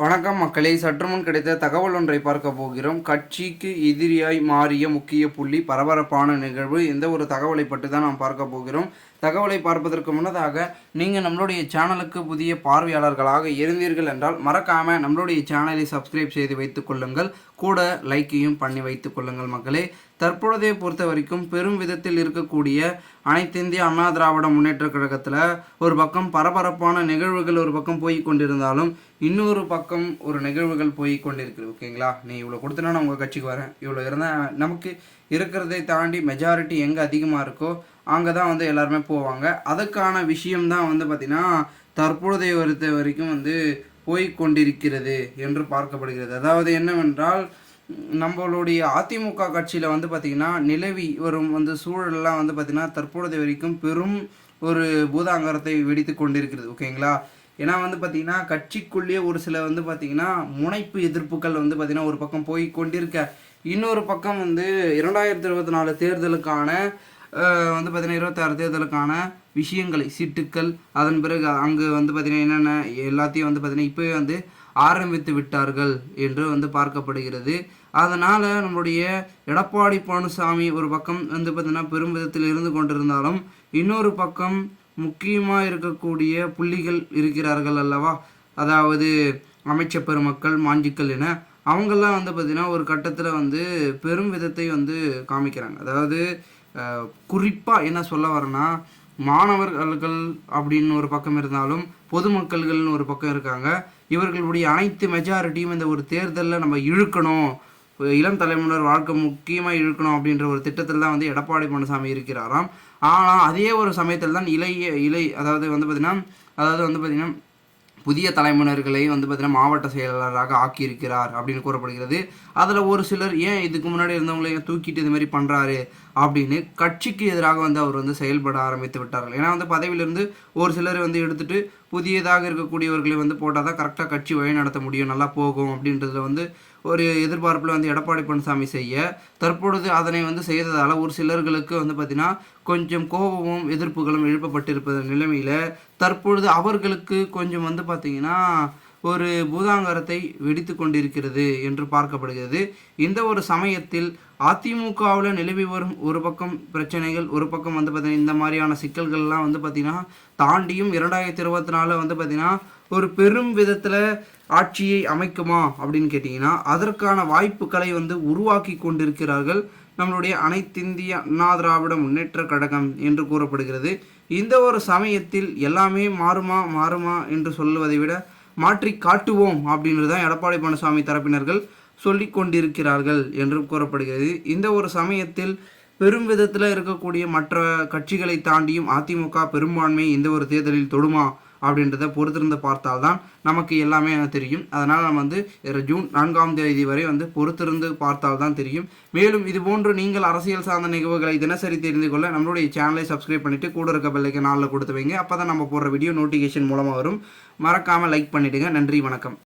வணக்கம் மக்களே சற்றுமுன் கிடைத்த தகவல் ஒன்றை பார்க்க போகிறோம். கட்சிக்கு எதிரியாய் மாறிய முக்கிய புள்ளி பரபரப்பான நிகழ்வு. இந்த ஒரு தகவலை பற்றி தான் நாம் பார்க்க போகிறோம். தகவலை பார்ப்பதற்கு முன்னதாக நீங்கள் நம்மளுடைய சேனலுக்கு புதிய பார்வையாளர்களாக இருந்தீர்கள் என்றால் மறக்காமல் நம்மளுடைய சேனலை சப்ஸ்கிரைப் செய்து வைத்துக் கொள்ளுங்கள். கூட லைக்கையும் பண்ணி வைத்துக் கொள்ளுங்கள் மக்களே. தற்பொழுதைய பொறுத்த வரைக்கும் பெரும் விதத்தில் இருக்கக்கூடிய அனைத்திந்திய அண்ணா திராவிட முன்னேற்ற கழகத்தில் ஒரு பக்கம் பரபரப்பான நிகழ்வுகள் ஒரு பக்கம் போய் கொண்டிருந்தாலும் இன்னொரு பக்கம் ஒரு நிகழ்வுகள் போய் கொண்டிருக்குது ஓகேங்களா? நீ இவ்வளோ கொடுத்தனா நான் உங்கள் கட்சிக்கு வரேன். இவ்வளோ இருந்தால் நமக்கு இருக்கிறதை தாண்டி மெஜாரிட்டி எங்கே அதிகமாக இருக்கோ அங்கே தான் வந்து எல்லாருமே போவாங்க. அதுக்கான விஷயம்தான் வந்து பார்த்திங்கன்னா தற்பொழுதைய வருத்த வரைக்கும் வந்து போய் கொண்டிருக்கிறது என்று பார்க்கப்படுகிறது. அதாவது என்னவென்றால் நம்மளுடைய அதிமுக கட்சியில் வந்து பார்த்திங்கன்னா நிலவி வரும் வந்து சூழல்லாம் வந்து பார்த்திங்கன்னா தற்பொழுது வரைக்கும் பெரும் ஒரு பூதாங்கரத்தை வெடித்து கொண்டிருக்கிறது ஓகேங்களா? ஏன்னா வந்து பார்த்திங்கன்னா கட்சிக்குள்ளேயே ஒரு சில வந்து பார்த்திங்கன்னா முனைப்பு எதிர்ப்புகள் வந்து பார்த்திங்கன்னா ஒரு பக்கம் போய் கொண்டிருக்க. இன்னொரு பக்கம் வந்து இரண்டாயிரத்தி இருபத்தி நாலு தேர்தலுக்கான வந்து பார்த்திங்கன்னா இருபத்தாறு தேர்தலுக்கான விஷயங்களை சீட்டுக்கள் அதன் பிறகு அங்கு வந்து பார்த்திங்கன்னா என்னென்ன எல்லாத்தையும் வந்து பார்த்திங்கன்னா இப்போவே வந்து ஆரம்பித்து விட்டார்கள் என்று வந்து பார்க்கப்படுகிறது. அதனால் நம்மளுடைய எடப்பாடி பழனிசாமி ஒரு பக்கம் வந்து பார்த்திங்கன்னா பெரும் விதத்தில் இருந்து கொண்டிருந்தாலும் இன்னொரு பக்கம் முக்கியமாக இருக்கக்கூடிய புள்ளிகள் இருக்கிறார்கள் அல்லவா? அதாவது அமைச்சர் பெருமக்கள் மாஞ்சிக்கள் என அவங்கெல்லாம் வந்து பார்த்திங்கன்னா ஒரு கட்டத்தில் வந்து பெரும் விதத்தை வந்து காமிக்கிறாங்க. அதாவது குறிப்பாக என்ன சொல்ல வரேன்னா மாணவர்கள் அப்படின்னு ஒரு பக்கம் இருந்தாலும் பொதுமக்கள்கள்னு ஒரு பக்கம் இருக்காங்க. இவர்களுடைய அனைத்து மெஜாரிட்டியும் இந்த ஒரு தேர்தலில் நம்ம இழுக்கணும். இளம் தலைமுறையினர் வாழ்க்கை முக்கியமாக இழுக்கணும் அப்படின்ற ஒரு திட்டத்தில் தான் வந்து எடப்பாடி பழனிசாமி இருக்கிறாராம். ஆனால் அதே ஒரு சமயத்தில் தான் இளைய இலை அதாவது வந்து பார்த்திங்கன்னா அதாவது வந்து பார்த்திங்கன்னா புதிய தலைமுறைகளை வந்து பார்த்திங்கன்னா மாவட்ட செயலாளராக ஆக்கியிருக்கிறார் அப்படின்னு கூறப்படுகிறது. அதில் ஒரு சிலர் ஏன் இதுக்கு முன்னாடி இருந்தவங்களையும் தூக்கிட்டு இது மாதிரி பண்ணுறாரு அப்படின்னு கட்சிக்கு எதிராக வந்து அவர் வந்து செயல்பட ஆரம்பித்து விட்டார்கள். ஏன்னா வந்து பதவியிலிருந்து ஒரு சிலர் வந்து எடுத்துட்டு புதியதாக இருக்கக்கூடியவர்களை வந்து போட்டால் தான் கரெக்டாக கட்சி வழி நடத்த முடியும் நல்லா போகும் அப்படின்றதுல வந்து ஒரு எதிர்பார்ப்பில் வந்து எடப்பாடி பழனிசாமி செய்ய தற்பொழுது அதனை வந்து செய்ததால் ஒரு சிலர்களுக்கு வந்து பார்த்திங்கன்னா கொஞ்சம் கோபமும் எதிர்ப்புகளும் எழுப்பப்பட்டிருப்பது நிலைமையில் தற்பொழுது அவர்களுக்கு கொஞ்சம் வந்து பார்த்திங்கன்னா ஒரு பூதாங்கரத்தை வெடித்து கொண்டிருக்கிறது என்று பார்க்கப்படுகிறது. இந்த ஒரு சமயத்தில் அதிமுகவில் நிலவி வரும் ஒரு பக்கம் பிரச்சனைகள் ஒரு பக்கம் வந்து பார்த்திங்கன்னா இந்த மாதிரியான சிக்கல்கள்லாம் வந்து பார்த்திங்கன்னா தாண்டியும் இரண்டாயிரத்தி இருபத்தி நாலில் வந்து பார்த்திங்கன்னா ஒரு பெரும் விதத்தில் ஆட்சியை அமைக்குமா அப்படின்னு கேட்டிங்கன்னா அதற்கான வாய்ப்புகளை வந்து உருவாக்கி கொண்டிருக்கிறார்கள் நம்மளுடைய அனைத்திந்திய அண்ணா திராவிட முன்னேற்ற கழகம் என்று கூறப்படுகிறது. இந்த ஒரு சமயத்தில் எல்லாமே மாறுமா மாறுமா என்று சொல்லுவதை விட மாற்றி காட்டுவோம் அப்படின்றது தான் எடப்பாடி பழனிசாமி தரப்பினர்கள் சொல்லிக் கொண்டிருக்கிறார்கள் என்று கூறப்படுகிறது. இந்த ஒரு சமயத்தில் பெரும் விதத்தில் இருக்கக்கூடிய மற்ற கட்சிகளை தாண்டியும் அதிமுக பெரும்பான்மை இந்த ஒரு தேர்தலில் தொடுமா அப்படின்றத பொறுத்திருந்து பார்த்தால்தான் நமக்கு எல்லாமே தெரியும். அதனால் நம்ம வந்து ஜூன் நான்காம் தேதி வரை வந்து பொறுத்திருந்து பார்த்தால்தான் தெரியும். மேலும் இது போன்று நீங்கள் அரசியல் சார்ந்த நிகழ்வுகளை தினசரி தெரிந்து கொள்ள நம்மளுடைய சேனலை சப்ஸ்கிரைப் பண்ணிட்டு கூட இருக்க பெல்லைக்கு நாளில் கொடுத்து வைங்க. அப்போ தான் நம்ம போடுற வீடியோ நோட்டிஃபிகேஷன் மூலமாக வரும். மறக்காமல் லைக் பண்ணிவிடுங்க நன்றி வணக்கம்.